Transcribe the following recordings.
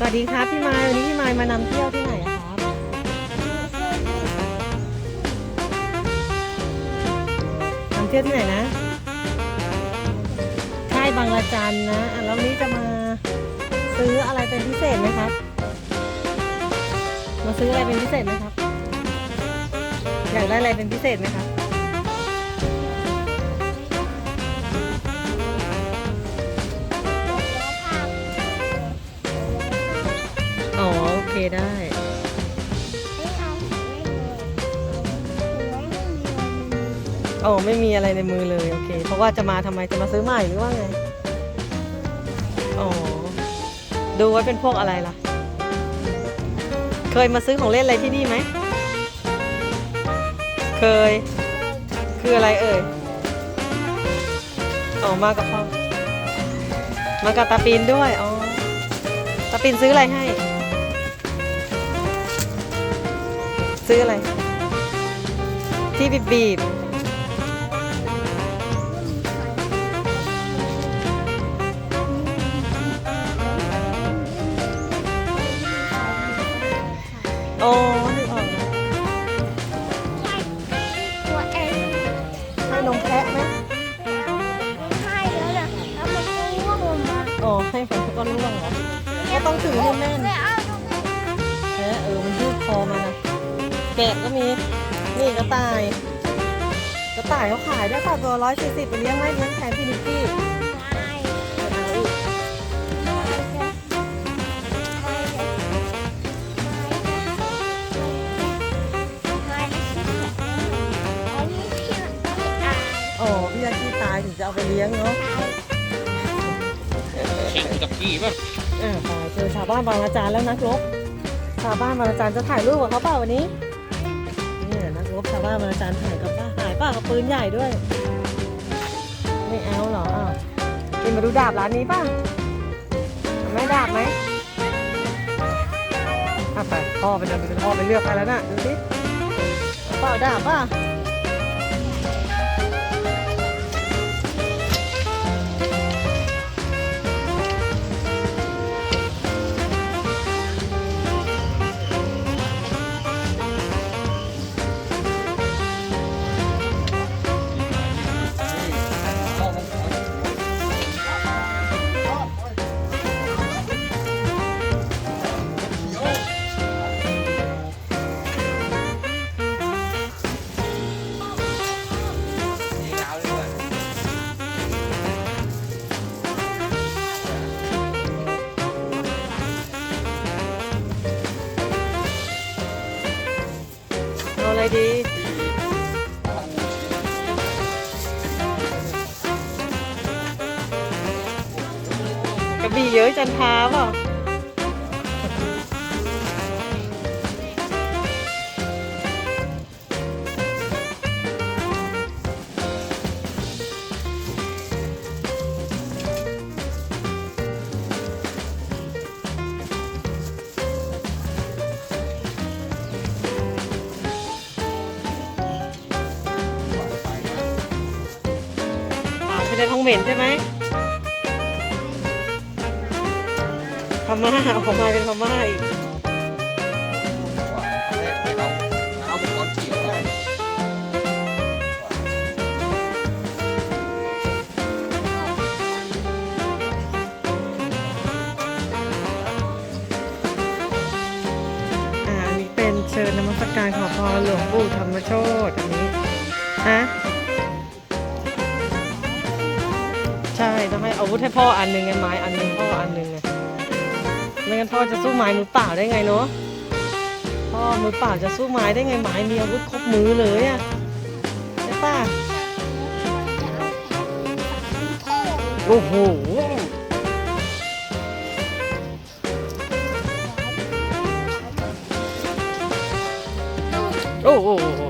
สวัสดีครับพี่ไม้วันนี้พี่ไม้มานำเที่ยวที่ไหนอะครับนำเที่ยวที่ไหนนะค่ายบางละจันนะแล้วนี้จะมาซื้ออะไรเป็นพิเศษไหมครับ มาซื้ออะไรเป็นพิเศษไหมครับ อยากได้อะไรเป็นพิเศษไหมครับ ได้อ๋อไม่มีอะไรในมือเลยโอเค เพราะว่าจะมาทำไมจะมาซื้อใหม่หรือว่าไงอ๋อดูไว้เป็นพวกอะไรล่ะ เคยมาซื้อของเล่นอะไรที่นี่ไหม เคย คืออะไรเอ่ยอ๋อมากับพ่อมากับตาปีนด้วยอ๋อตาปีนซื้ออะไรให้ ซื้ออะไร ที่บีบบีบโอ้ ต่ายกระต่ายเขาขายด้วยค่ะตัวร้อยสี่สิบไปเลี้ยงไหมเลี้ยงแทนพี่นิกกี้เอาอีกอ๋อพี่ยากี้ตายถึงจะเอาไปเลี้ยงเนาะเข่งกับพี่ป่ะอ่าไปเจอชาวบ้านบางอาจารย์แล้วนักรบชาวบ้านบางอาจารย์จะถ่ายรูปกับเขาเปล่าวันนี้ ละนักรบชาวบ้านบางอาจารย์ถ่ายกับป้าถ่ายป้ากับปืนใหญ่ด้วย ไม่เอาเหรออ้าวกินมาดูดาบร้านนี้ป่ะเอาไหม่ดาบไหมอะไปพ่อไปเดินไปพ่อไปเลือกไปแล้วน่ะดูสิเอาเปล่าดาบป่ะเอา ดี กระบี่เยอะจันท้าเปล่า อ่าคือในท้องเหม็นใช่ไหมพม่าเอาพม่าเป็นพม่าอีกเอาบุกรขี่ได้อ่าอันนี้เป็นเชิญนมัสการขอพรหลวงปู่ธรรมโชตอันนี้ฮะ ใช่ต้องให้อาวุธให้พ่ออันหนึ่งไงไม้อันหนึ่งพ่ออันหนึ่งไงไม่งั้นพ่อจะสู้ไม้มือเปล่าได้ไงเนาะพ่อมือเปล่าจะสู้ไม้ได้ไงไม้มีอาวุธครบมือเลยอะใช่ป่ะโอ้โหโอ้โห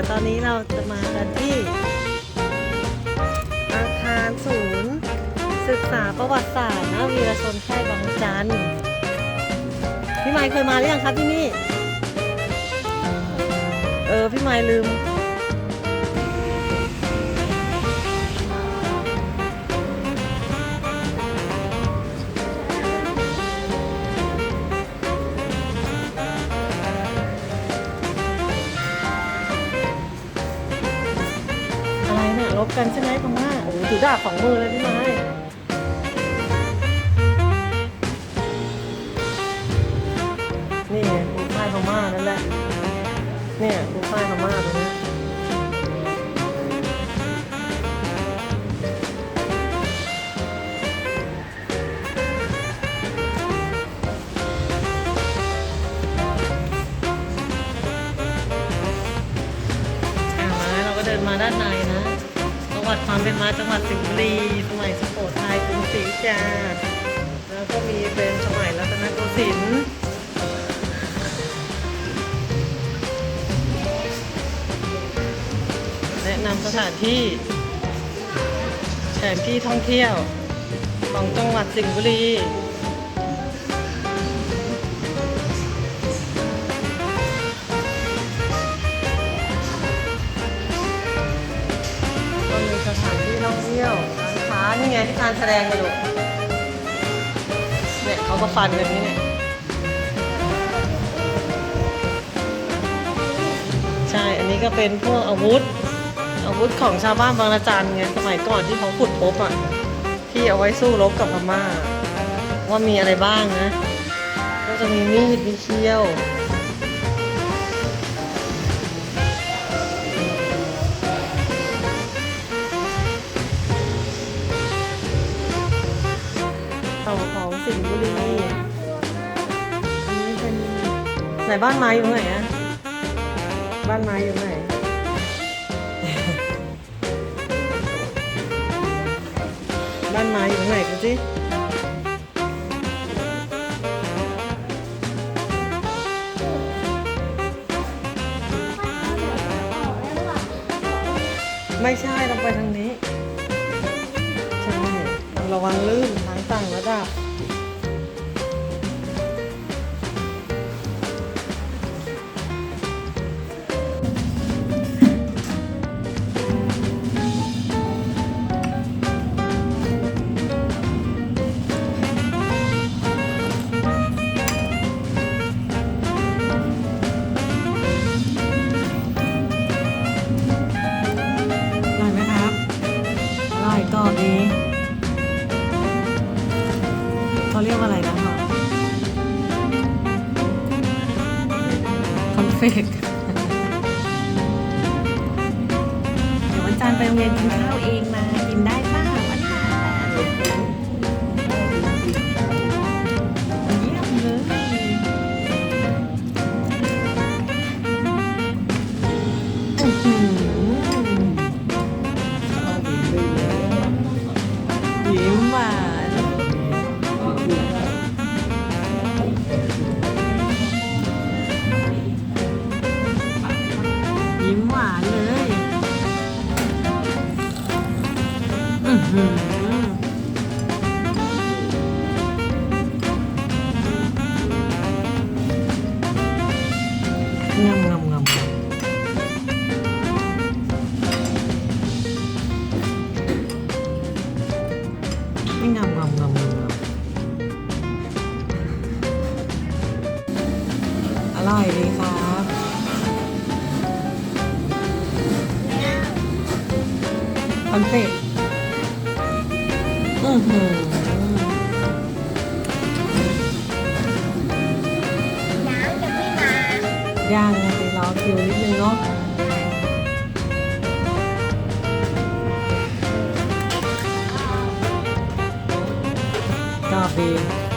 ดี๋ยวตอนนี้เราจะมากันที่ อาคารศูนย์ศึกษาประวัติศาสตร์นะวีรชนค่ายบางจันทร์พี่ไมค์เคยมาหรือยังครับที่นี่ เออ พี่ไมค์ลืม กันใช่ไหมพม่าโอ้โหถือดาบสองมือเลยพี่ไม้นี่ไงดูป้ายพม่านั่นแหละเนี่ยดูป้ายพม่าตรงนี้ จังหวัดสิงห์บุรีสมัยสุโขทัยกรุงศรีอยุธยาแล้วก็มีเป็นสมัยรัตนโกสินทร์แนะนำสถานที่แผนที่ท่องเที่ยวของจังหวัดสิงห์บุรี นี่ไงที่การแสดงกันอยู่เนี่ยเขาก็ฟันกันนี่เนี่ยใช่ อันนี้ก็เป็นพวกอาวุธ อาวุธของชาวบ้านบางระจันไงสมัยก่อนที่เขาขุดพบอะที่เอาไว้สู้รบกับพม่า ว่ามีอะไรบ้างนะ ก็จะมีมีดมีเขี้ยว ไหนบ้านไม้อยู่ไหนอะบ้านไม้อยู่ไหนบ้านไม้อยู่ไหนดูสิไม่ใช่ต้องไปทางนี้ ใช่ต้องระวังลื่นทางต่างระดับ ร่อยกรอบดีเขาเรียกว่าอะไรนะคะคอนเฟกเดี๋ยววันจันทร์ไปโรงเรียนกินข้าว คอนเฟกอือหือน้ำจะไม่มาย่างไปรอคิวนิดนึงเนาะชอบดีกิน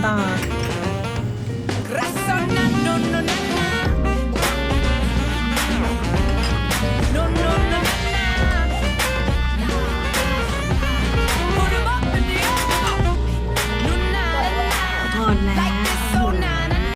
น้ำตาล